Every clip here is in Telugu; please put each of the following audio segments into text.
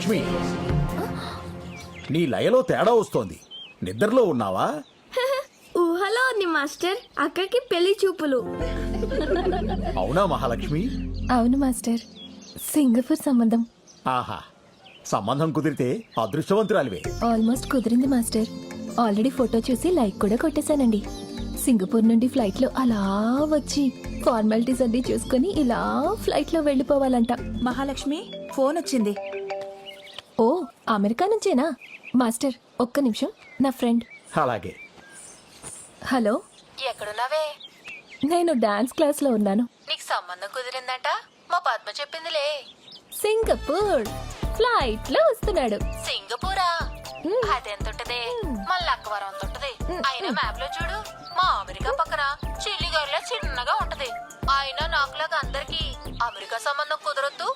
లక్ష్మి. నీ లయలో తేడా వస్తోంది. నిద్రలో ఉన్నావా? ఊహలో ఉంది మాస్టర్. అక్కడికి పెళ్ళి చూపులు. అవునా మహాలక్ష్మి? అవును మాస్టర్. సింగపూర్ సంబంధం. ఆహా. సంబంధం కుదిరితే అదృష్టవంతురాలివే. ఆల్మోస్ట్ కుదిరింది మాస్టర్. ఆల్రెడీ ఫోటో చూసి లైక్ కూడా కొట్టేశానండి. సింగపూర్ నుండి ఫ్లైట్లో అలా వచ్చి ఫార్మాలిటీస్ అన్ని చూసుకొని ఇలా ఫ్లైట్లో వెళ్ళిపోవాలంట. మహాలక్ష్మి ఫోన్ వచ్చింది. ఓ అమెరికా నుంచేనా? మాస్టర్ ఒక్క నిమిషం. నా ఫ్రెండ్. అలాగే. హలో? ఎక్కడున్నావే? నేను డాన్స్ క్లాస్లో ఉన్నాను. నీకు సంబంధం కుదిరిందంట? మా పద్మ చెప్పిందిలే. సింగపూర్. ఫ్లైట్లో వస్తున్నాడు. సింగపూరా? అదెంతుంటదే? మన లక్కవరం అంత ఉంటది అయినా మ్యాప్లో చూడు. మా అమెరికా పక్కన చిల్లిగారిలో చిన్నగా ఉంటది. అయినా నాకులాగా అందరికి అమెరికా సంబంధం కుదరొద్దు.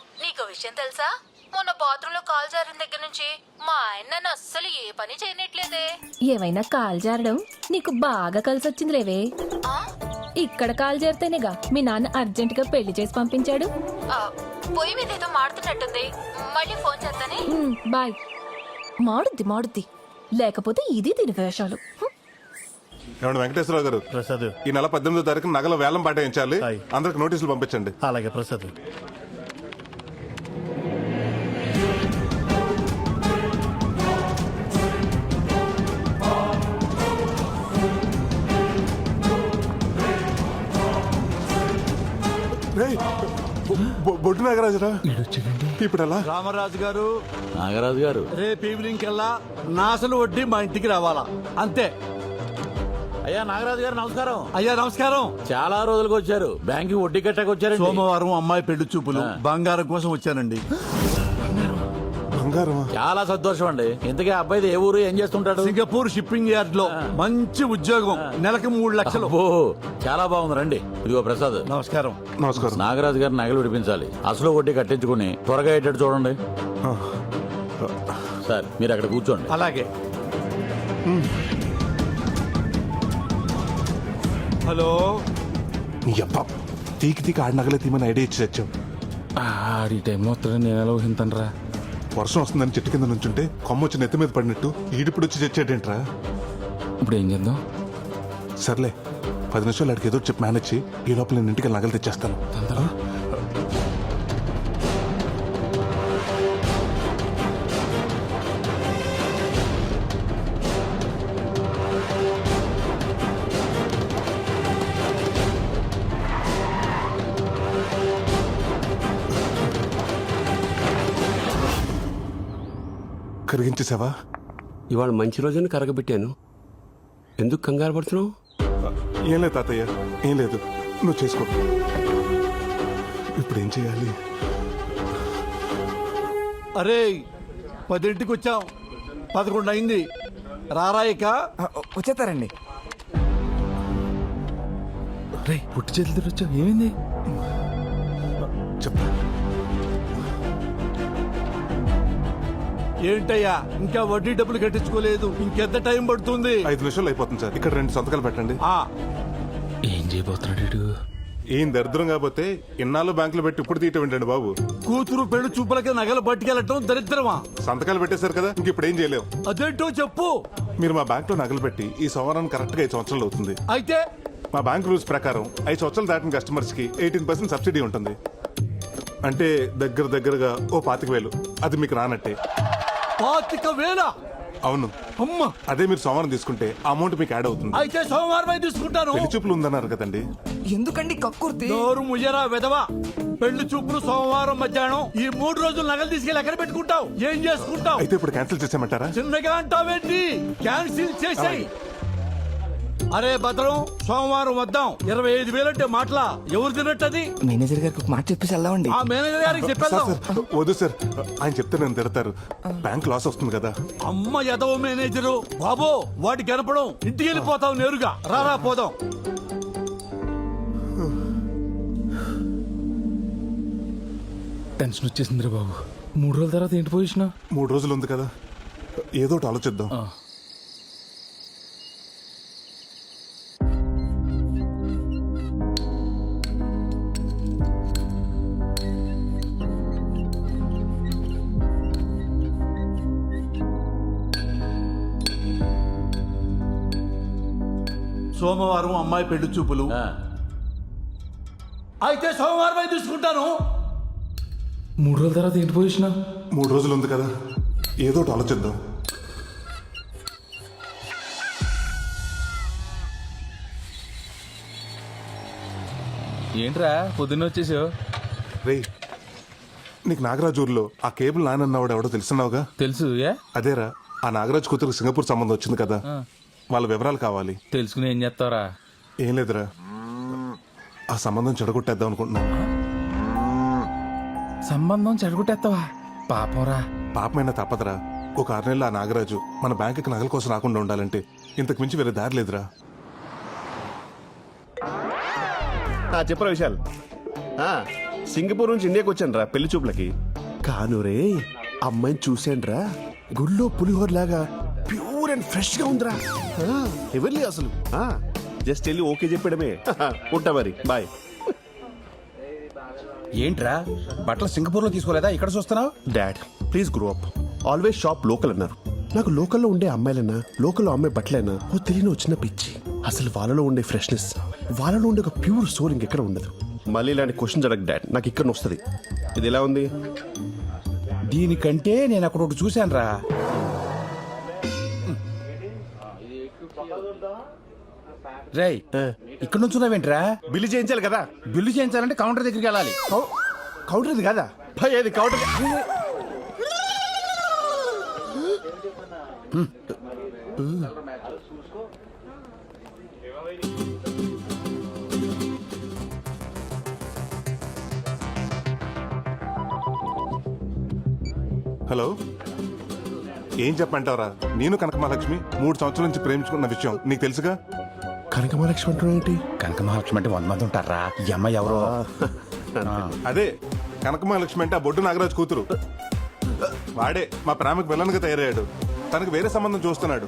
విషయం తెలుసా? మొన్న బాత్రూమ్లో కాల్ జారిన దగ్గర నుంచి మా ఆయన నన్ను అస్సలు ఏ పని చేయనట్లేదే. ఏమైనా కాల్ జారడం? నీకు బాగా కలిసి వచ్చింది లేవే. ఆ? ఇక్కడ కాల్ జారితేనేగా మీ నాన్న అర్జెంట్గా పెళ్ళి చేసి పంపించాడు. ఆ, పొయ్యి మీద ఏదో మాడుతున్నట్టుంది. మళ్ళీ ఫోన్ చేస్తానే? Um, bye. మాడుద్ది మాడుద్ది. లేకపోతే ఇది దీని వేషాలు. హ్మ్. ఏమండి వెంకటేశ్వరరావు గారు? ప్రసాద్. ఈ నెల పద్దెనిమిదో తారీఖు నగల వేలం పాటించాలి హాయ్. అందరికి నోటీసులు పంపించండి. అలాగే ప్రసాద్. బొడ్డు నాగరాజురా? ఇప్పుడు ఎలా రామరాజు గారు నాగరాజు గారు. రేపు ఈవినింగ్ కల్లా నా అసలు వడ్డీ మా ఇంటికి రావాలా? అంతే. అయ్యా నాగరాజు గారు నమస్కారం. అయ్యా నమస్కారం. చాలా రోజులకు వచ్చారు. బ్యాంకి వడ్డీ కట్టకు వచ్చారు సోమవారం అమ్మాయి పెళ్ళి చూపులు బంగారం కోసం వచ్చానండి. బంగారమా? చాలా సంతోషం అండి. ఇంతకీ ఆ అబ్బాయిది ఏ ఊరు ఏం చేస్తుంటాడు? సింగపూర్ షిప్పింగ్ యార్డ్లో మంచి ఉద్యోగం నెలకి మూడు లక్షలు. అబ్బో చాలా బాగుంది రండి. ఇదిగో ప్రసాద్. నమస్కారం. నమస్కారం. నాగరాజు గారు నగలు విడిపించాలి. అసలు వడ్డీ కట్టించుకుని త్వరగా అయ్యేటట్టు చూడండి. సార్ మీరు అక్కడ కూర్చోండి. అలాగే. హలో. నీ అబ్బా తీకి తీకి ఆడి నగలే తీమని ఐడియా ఇచ్చి తెచ్చాం ఆడి టైంలో నేను ఎలా ఊహింతనరా? వర్షం వస్తుందని చెట్టు కింద నుంచుంటే కొమ్మ వచ్చి నెత్తి మీద పడినట్టు ఈడిప్పుడు వచ్చి తెచ్చాడేంట్రా ఇప్పుడు ఏం చేద్దాం? సర్లే పది నిమిషాలు అడిగి ఏదో ఒకటి చెప్పి మేనేజ్ చేయి. ఈ లోపల నేను ఇంటికి నగలు తెచ్చేస్తాను. కరిగించేసావా ఇవాళ మంచి రోజున కరగబెట్టాను. ఎందుకు కంగారు పడుతున్నావు? ఏం లేదు తాతయ్య ఏం లేదు. నువ్వు చేసుకో. ఇప్పుడు ఏం చేయాలి? అరే పదింటికి వచ్చాం. పదకొండు అయింది. రారాయిక వచ్చేస్తారండి. రే పుట్టి చేతులు తిరగచ్చు ఏమైంది? ఏంటయ్యా? ఇంకా వడ్డీ డబ్బులు కట్టించుకోలేదు. ఇంకెంత టైం పడుతుంది? ఐదు నిమిషాలు అయిపోతుంది సార్. ఇక్కడ రెండు సంతకాలు పెట్టండి. ఆ. ఏం చేయబోతున్నాడు? ఏం దరిద్రం కాకపోతే ఇన్నాళ్ళు బ్యాంకులో పెట్టి ఇప్పుడు తీయటం ఏంటండి బాబు? కూతురు పెళ్ళి చూపులకి నగలు పట్టుకెళ్ళటం దరిద్రమా? సంతకాలు పెట్టేశారు కదా ఇంక ఇప్పుడు ఏం చేయలేవు అదేంటో చెప్పు. మీరు మా బ్యాంక్లో నగలు పెట్టి ఈ సంవరణ కరెక్ట్గా ఐదు సంవత్సరాలు అవుతుంది. అయితే? మా బ్యాంక్ రూల్స్ ప్రకారం ఐదు సంవత్సరాలు దాటిన కస్టమర్స్కి ఎయిటీన్ పర్సెంట్ సబ్సిడీ ఉంటుంది. అంటే దగ్గర దగ్గరగా ఓ పాతిక వేలు. అది మీకు రానట్టే. పాతిక వేల. అవును. అమ్మ. అదే మీరు సోమవారం తీసుకుంటే అమౌంట్ మీకు యాడ్ అవుతుంది. అయితే సోమవారం తీసుకుంటాను. పెళ్ళి చూపులు ఉందన్నారు కదండి. ఎందుకండి కక్కుర్తి? నోరు ముయ్యరా విధవా. పెళ్ళి చూపులు సోమవారం మధ్యాహ్నం. ఈ మూడు రోజులు నగలు తీసుకెళ్ళి ఎక్కడ పెట్టుకుంటావు? ఏం చేసుకుంటావు? అయితే ఇప్పుడు క్యాన్సిల్ చేసేయమంటారా? చిన్నగా అంటావేంటి? క్యాన్సిల్ చేసేయి. అరే భద్రం సోమవారం వద్దాం. ఇరవై ఐదు వేలంటే మాటలా? ఎవరు తినట్టది మేనేజర్ గారికి ఒక మాట చెప్పేసి వెళ్దామండి ఆ మేనేజర్ గారికి చెప్పేద్దాం. సార్ వద్దు సార్. ఆయన చెప్తే నేను తిడతారు. బ్యాంక్ లాస్ వస్తుంది కదా. అమ్మ ఎదవ మేనేజరు. బాబో వాటి కనపడం. ఇంటికి వెళ్ళిపోతావు నేరుగా. రారా పోదాం. టెన్షన్ వచ్చేసిందిరా బాబు. మూడు రోజుల తర్వాత ఏంటి పొజిషన్ మూడు రోజులు ఉంది కదా. ఏదో ఒకటి ఆలోచిద్దాం. సోమవారం అమ్మాయి పెళ్ళి చూపులు. అయితే సోమవారం తీసుకుంటాను? మూడు రోజుల తర్వాత ఏంటి పొజిషన్ మూడు రోజులు ఉంది కదా. ఏదో ఒకటి ఆలోచిద్దాం. ఏంట్రా పొద్దున్న వచ్చేసావు? రే నీకు నాగరాజు ఊర్లో ఆ కేబుల్ నానన్నవాడు ఎవడో తెలుసున్నావుగా? తెలుసు అదేరా ఆ నాగరాజు కూతురు సింగపూర్ సంబంధం వచ్చింది కదా. వాళ్ళ వివరాలు కావాలి. తెలుసుకుని ఏం చేస్తావురా? ఏం లేదురా. ఆ సంబంధం చెడగొట్టేద్దాం అనుకుంటున్నాను సంబంధం చెడగొట్టేస్తావా? పాపంరా. పాపమైనా తప్పదురా. ఒక ఆరు నెలలు ఆ నాగరాజు మన బ్యాంకుకి నగల కోసం రాకుండా ఉండాలంటే ఇంతకు మించి వేరే దారి లేదురా. చెప్పరా విశాల్. ఆ, సింగపూర్ నుంచి ఇండియాకి వచ్చాను రా పెళ్ళి చూపులకి. కాను రే అమ్మాయిని చూశాను రా గుళ్ళో పులిహోర లాగా ప్యూర్ అండ్ ఫ్రెష్గా ఉందిరా ఎవరి అసలు? జస్ట్ వెళ్ళి ఓకే చెప్పడమే. ఉంటా మరి బాయ్. ఏంట్రా? బట్టలు సింగపూర్లో తీసుకోలేదా? ఇక్కడ చూస్తున్నావు? Dad please grow up always shop local అన్నారు. నాకు లోకల్లో ఉండే అమ్మాయిలన్నా లోకల్లో అమ్మాయి బట్టలైనా ఓ తెలియని వచ్చిన పిచ్చి. అసలు వాళ్ళలో ఉండే ఫ్రెష్నెస్ వాళ్ళలో ఉండే ఒక ప్యూర్ సోల్ ఇంకెక్కడ ఉండదు. మళ్ళీ ఇలాంటి క్వశ్చన్ అడగ డాడ్ నాకు ఇక్కడ వస్తుంది. ఇది ఎలా ఉంది? దీనికంటే నేను అక్కడ ఒకటి చూశాను రా రేయ్ ఇక్కడ నుంచి ఉన్నావేంట్రా బిల్లు చేయించాలి కదా. బిల్లు చేయించాలంటే కౌంటర్ దగ్గరికి వెళ్ళాలి. కౌంటర్ది కౌంటర్ కదా? భయ్ అది కౌంటర్? హలో. ఏం చెప్పంటావురా నేను కనక మహాలక్ష్మి మూడు సంవత్సరాల నుంచి ప్రేమించుకున్న విషయం. నీకు తెలుసుగా? కనక మహాలక్ష్మి అంటున్నావు ఏంటి? కనక మహాలక్ష్మి అంటే వంద మంది ఉంటారా? ఈ అమ్మాయి ఎవరో? అదే కనక మహాలక్ష్మి అంటే ఆ బొడ్డు నాగరాజు కూతురు. వాడే మా ప్రేమకు విలన్గా తయారయ్యాడు. తనకు వేరే సంబంధం చూస్తున్నాడు.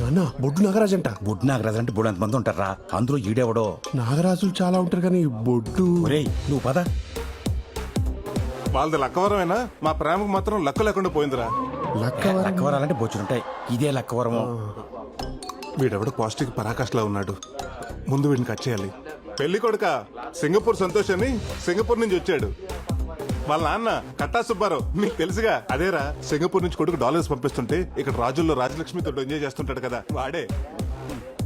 నాన్న బొడ్డు నాగరాజు అంట. బుడ్ నాగరాజు అంటే బుడ్ మంది ఉంటారా? అందులో ఈడెవడో? నాగరాజులు చాలా ఉంటారు కానీ బొడ్డు ఒరేయ్ నువ్వు పద. వాళ్ళది లక్కవరమేనా? మా ప్రేమకు మాత్రం లక్క లేకుండా పోయిందిరా. లక్కవరాలంటే బొచ్చులుంటాయి. ఇదే లక్కవరము. వీడెవడో పాజిటివ్ పరాకాష్లా ఉన్నాడు. ముందు వీడిని కట్ చేయాలి. పెళ్ళి కొడుక సింగపూర్ సంతోష్ అని సింగపూర్ నుంచి వచ్చాడు. వాళ్ళ నాన్న కట్టా సుబ్బారావు మీకు తెలుసుగా అదేరా సింగపూర్ నుంచి కొడుకు డాలర్స్ పంపిస్తుంటే ఇక్కడ రాజుల్లో రాజలక్ష్మితో ఎంజాయ్ చేస్తుంటాడు కదా వాడే.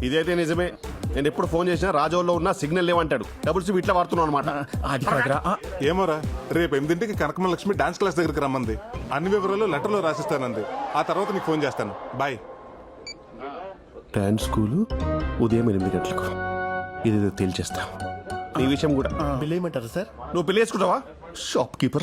ఇదైతే నిజమే. నేను ఎప్పుడు ఫోన్ చేసినా రాజోల్లో ఉన్న సిగ్నల్ లేవంటాడు. డబుల్ సిమ్ ఇట్లా వాడుతున్నావు అనమాట అది కాదురా ఆ, ఏమోరా రేపు ఎనిమిదింటికి కనకమ్మ లక్ష్మి డాన్స్ క్లాస్ దగ్గరికి రమ్మంది. అన్ని వివరాలు లెటర్లో రాసిస్తానంది. ఆ తర్వాత నీకు ఫోన్ చేస్తాను. బాయ్. డాన్స్ స్కూలు ఉదయం ఎనిమిది గంటలకు. ఇది తేల్చేస్తా. ఈ విషయం కూడా. బిల్ ఏమంటారు సార్? నువ్వు బిల్ వేసుకుంటావా? Shop keeper